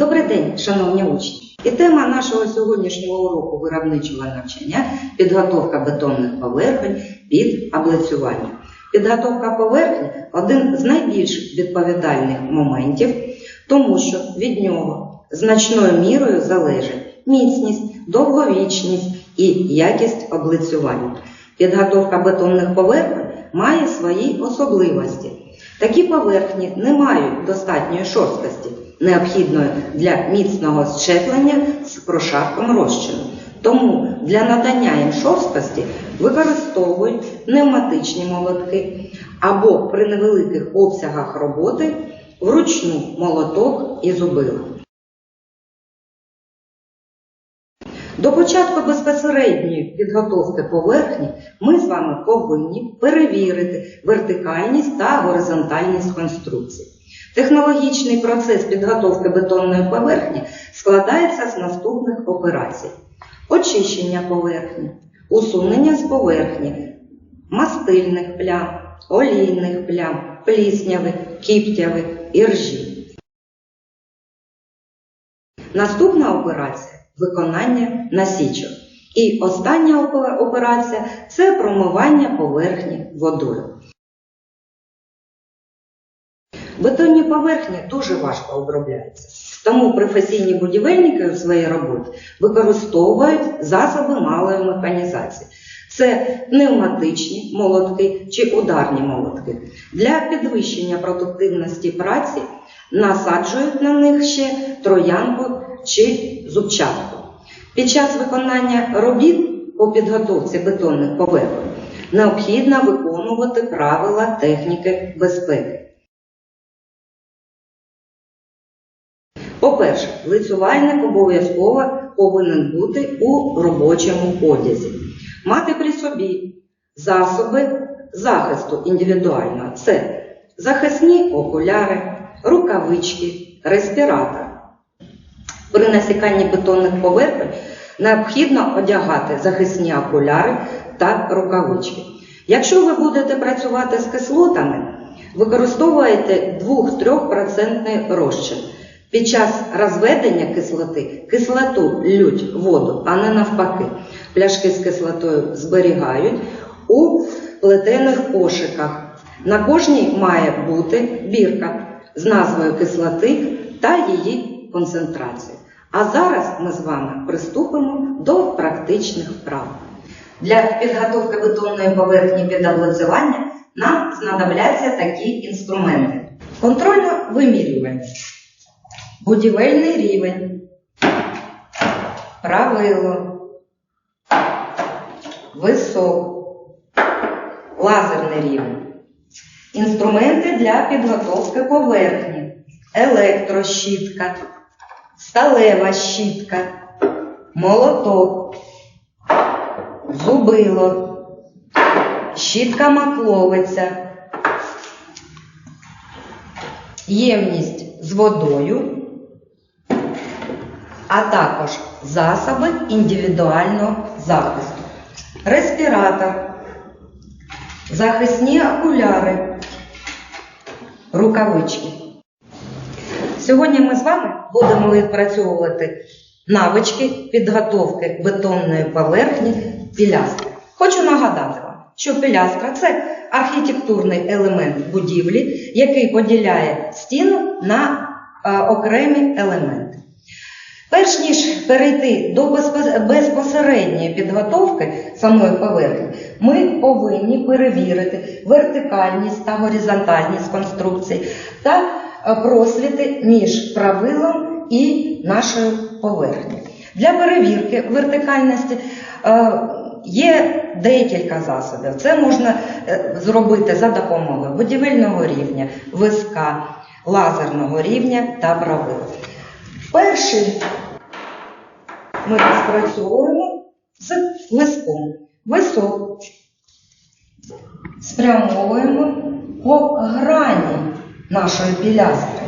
Добрий день, шановні учні! І тема нашого сьогоднішнього уроку виробничого навчання підготовка бетонних поверхонь під аблицювання. Підготовка поверхні один з найбільш відповідальних моментів, тому що від нього значною мірою залежить міцність, довговічність і якість облицювання. Підготовка бетонних поверхонь має свої особливості. Такі поверхні не мають достатньої шорсткості, необхідної для міцного щеплення з прошарком розчину. Тому для надання їм шорсткості використовують пневматичні молотки або при невеликих обсягах роботи вручну молоток і зубила. До початку безпосередньої підготовки поверхні ми з вами повинні перевірити вертикальність та горизонтальність конструкції. Технологічний процес підготовки бетонної поверхні складається з наступних операцій: очищення поверхні, усунення з поверхні мастильних плям, олійних плям, плісняви, кіптяви, іржі. Наступна операція виконання насічок. І остання операція це промивання поверхні водою. Бетонні поверхні дуже важко обробляються, тому професійні будівельники у своїй роботі використовують засоби малої механізації. Це пневматичні молотки чи ударні молотки. Для підвищення продуктивності праці насаджують на них ще троянку чи зубчатку. Під час виконання робіт по підготовці бетонних поверхонь необхідно виконувати правила техніки безпеки. По-перше, лицювальник обов'язково повинен бути у робочому одязі, мати при собі засоби захисту індивідуального. Це захисні окуляри, рукавички, респіратор. При насіканні бетонних поверхонь необхідно одягати захисні окуляри та рукавички. Якщо ви будете працювати з кислотами, використовуйте 2-3% розчин. Під час розведення кислоти кислоту лють воду, а не навпаки. Пляшки з кислотою зберігають у плетених кошиках. На кожній має бути бірка з назвою кислоти та її концентрації. А зараз ми з вами приступимо до практичних вправ. Для підготовки бетонної поверхні під облицювання нам знадобляться такі інструменти. Контрольно вимірювання, будівельний рівень, правило, висок, лазерний рівень. Інструменти для підготовки поверхні, електрощітка, сталева щітка, молоток, зубило, щітка макловиця, ємність з водою, а також засоби індивідуального захисту, респіратор, захисні окуляри, рукавички. Сьогодні ми з вами будемо відпрацьовувати навички підготовки бетонної поверхні пілястри. Хочу нагадати вам, що пілястра це архітектурний елемент будівлі, який поділяє стіну на е, окремі елементи. Перш ніж перейти до безпосередньої підготовки самої поверхні, ми повинні перевірити вертикальність та горизонтальність конструкції та е, просвіти між правилом і нашою поверхнею. Для перевірки вертикальності е, є декілька засобів. Це можна е, зробити за допомогою будівельного рівня, виска, лазерного рівня та правил. Перший ми розпрацьовуємо з виском. Висок спрямовуємо по грані нашої пілястри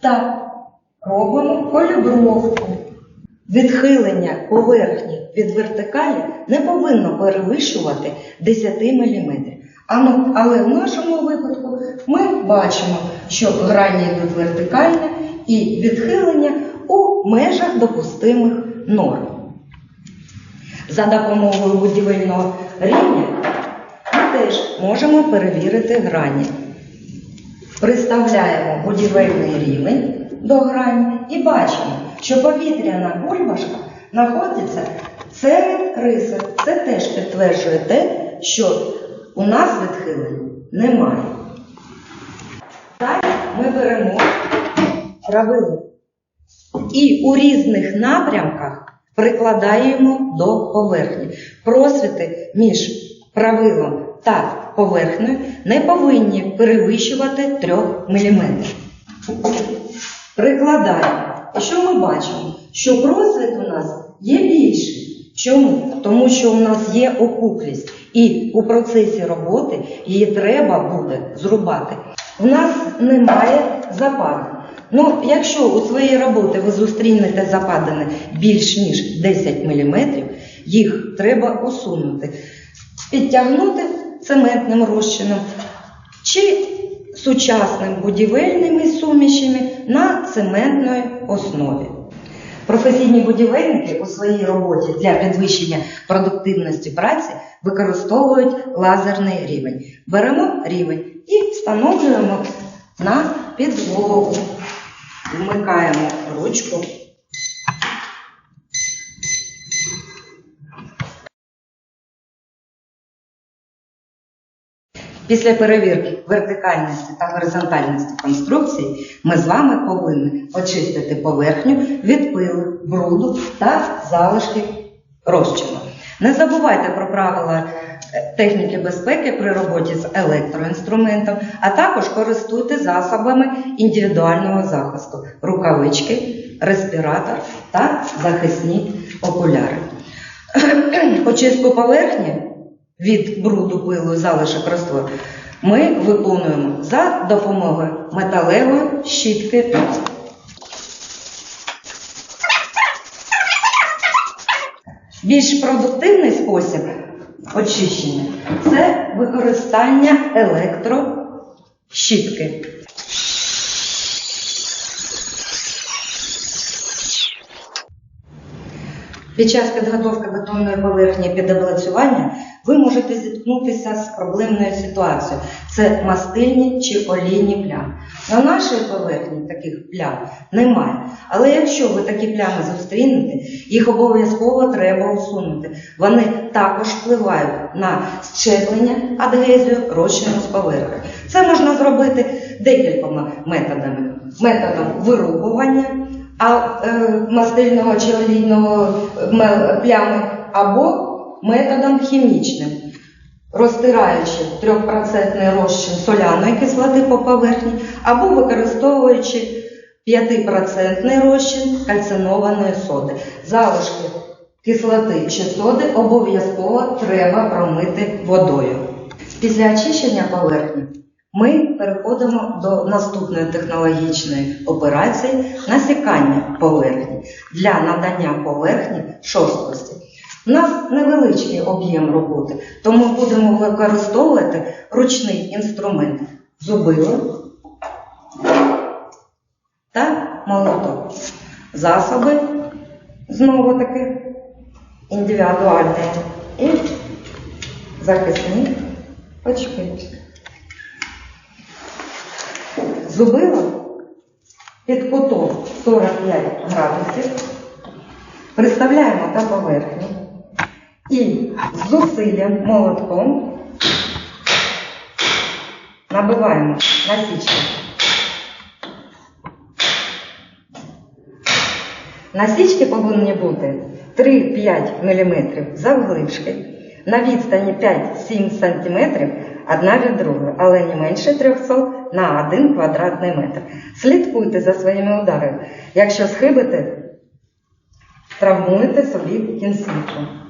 та робимо калібровку. Відхилення поверхні від вертикалі не повинно перевищувати 10 мм. Але в нашому випадку ми бачимо, що грані йдуть вертикально і відхилення у межах допустимих норм. За допомогою будівельного рівня ми теж можемо перевірити грані. Приставляємо будівельний рівень до грані і бачимо, що повітряна бульбашка знаходиться серед риси. Це теж підтверджує те, що у нас відхилень немає. Далі ми беремо правило і у різних напрямках прикладаємо до поверхні. Просвіти між правилом та поверхнею не повинні перевищувати 3 мм. Прикладаємо. І що ми бачимо? Що просвіт у нас є більший. Чому? Тому що у нас є опуклість, і у процесі роботи її треба буде зрубати. У нас немає западин. Ну, якщо у своїй роботі ви зустрінете западини більш ніж 10 мм, їх треба усунути, підтягнути цементним розчином чи сучасними будівельними сумішами на цементної основі. Професійні будівельники у своїй роботі для підвищення продуктивності праці використовують лазерний рівень. Беремо рівень і встановлюємо на підлогу. Вмикаємо ручку. Після перевірки вертикальності та горизонтальності конструкції ми з вами повинні очистити поверхню від пилу, бруду та залишків розчину. Не забувайте про правила техніки безпеки при роботі з електроінструментом, а також користуйте засобами індивідуального захисту, рукавички, респіратор та захисні окуляри. Очистку поверхні від бруду, пилу і залишок роствору ми виконуємо за допомогою металевої щітки. Більш продуктивний спосіб очищення це використання електрощітки. Під час підготовки бетонної поверхні під облицювання ви можете зіткнутися з проблемною ситуацією. Це мастильні чи олійні плями. На нашій поверхні таких плям немає. Але якщо ви такі плями зустрінете, їх обов'язково треба усунути. Вони також впливають на щеплення адгезію розчину з поверхні. Це можна зробити декількома методами: методом вирубування а, е, мастильного чи олійного м- плями або методом хімічним, розтираючи 3% розчин соляної кислоти по поверхні, або використовуючи 5% розчин кальцинованої соди. Залишки кислоти чи соди обов'язково треба промити водою. Після очищення поверхні ми переходимо до наступної технологічної операції насікання поверхні для надання поверхні шорсткості. У нас невеличкий об'єм роботи, тому будемо використовувати ручний інструмент зубило та молоток. Засоби знову таки індивідуальні і захисні очки. Зубило під кутом 45 градусів приставляємо на поверхню і зусиллям молотком набиваємо насічки. Насічки повинні бути 3-5 мм завглибшки, на відстані 5-7 см одна від другої, але не менше 300 на 1 квадратний метр. Слідкуйте за своїми ударами. Якщо схибите, травмуєте собі кінцівку.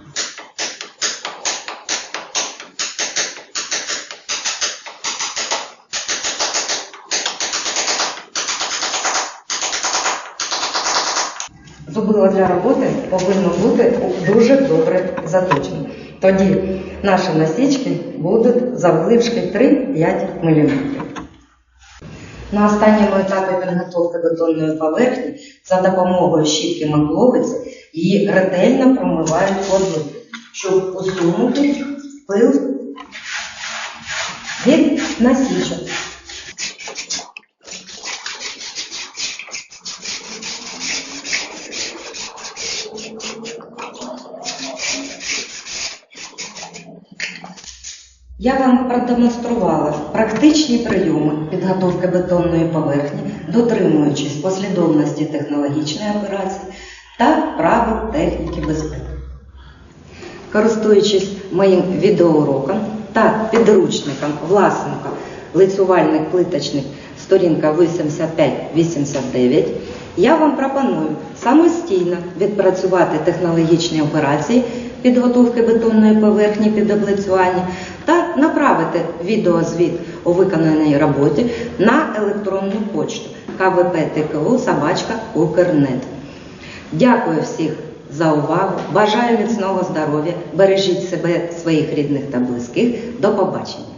Зубило для роботи повинно бути дуже добре заточено. Тоді наші насічки будуть завглившки 3-5 мм. На останньому етапі підготовки бетонної поверхні за допомогою щітки макловиці її ретельно промивають водою, щоб усунути пил від насічок. Я вам продемонструвала практичні прийоми підготовки бетонної поверхні, дотримуючись послідовності технологічної операції та правил техніки безпеки. Користуючись моїм відеоуроком та підручником власника лицювальник плиточник сторінка 85-89, я вам пропоную самостійно відпрацювати технологічні операції підготовки бетонної поверхні під облицювання та направити відеозвіт у виконаній роботі на електронну почту Укрнет. Дякую всіх за увагу. Бажаю міцного здоров'я. Бережіть себе, своїх рідних та близьких. До побачення.